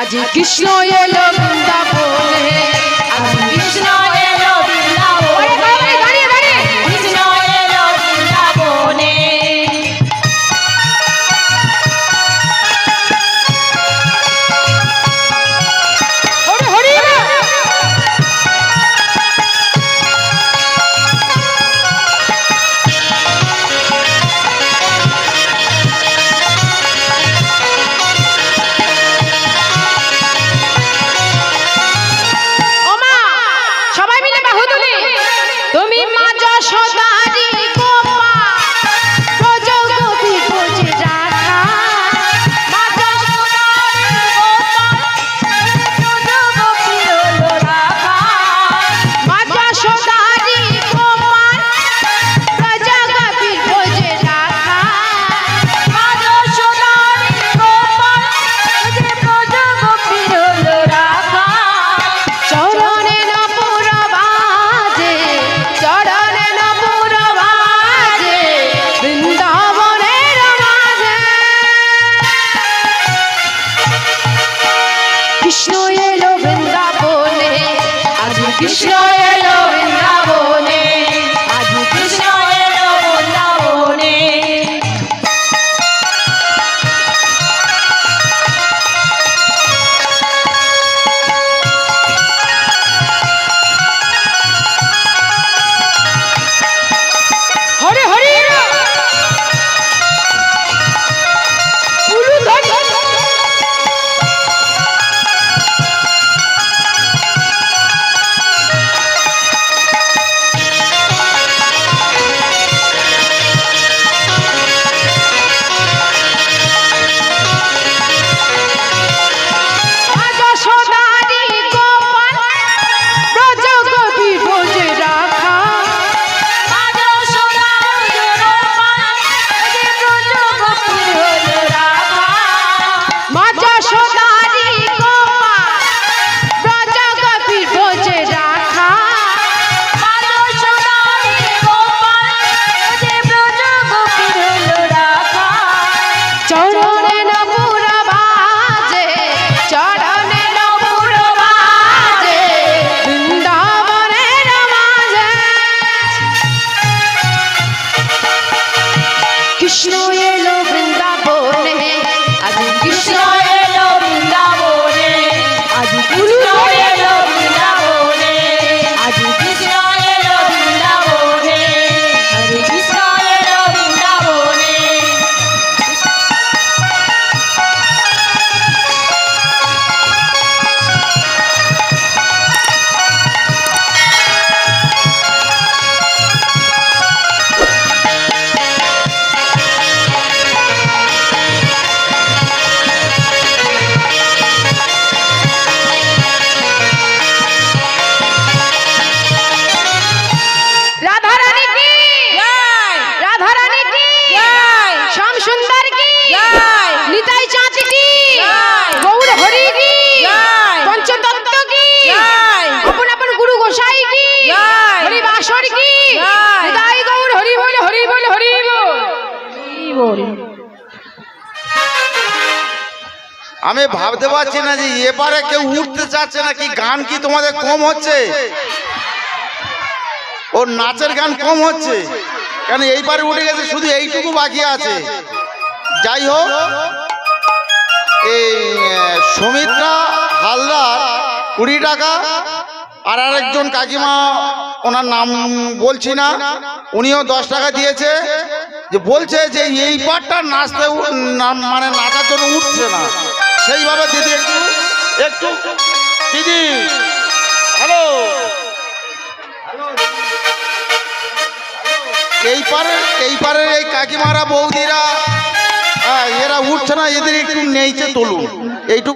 আজ কৃষ্ণ এলো বৃন্দাবনে। কৃষ্ণ এলো বৃন্দাবনে। আজ কৃষ্ণ এলো বৃন্দাবনে। আজ কৃষ্ণ এলো বৃন্দাবনে। বল আমি ভাবতে পারছি না যে এবারে কেউ উঠতে চাচ্ছে না কি গান কি তোমাদের কম হচ্ছে? ওর নাচের গান কম হচ্ছে। কেন এইবারে উঠে গেছে, শুধু এইটুকু বাকি আছে। যাই হোক, এই সুমিত্রা হালদার কুড়ি টাকা আর আরেকজন কাকিমা, ওনার নাম বলছি না, উনিও দশ টাকা দিয়েছে। যে বলছে যে এই পারটা নাচতে মানে নাচার জন্য উঠছে না। সেইভাবে দিদি একটু একটু, দিদি, হ্যালো। এই পারে এই পারে এই কাকিমারা, বৌদিরা এরা উঠছে না, এদের একটু নেইছে তুলুন। এইটুকু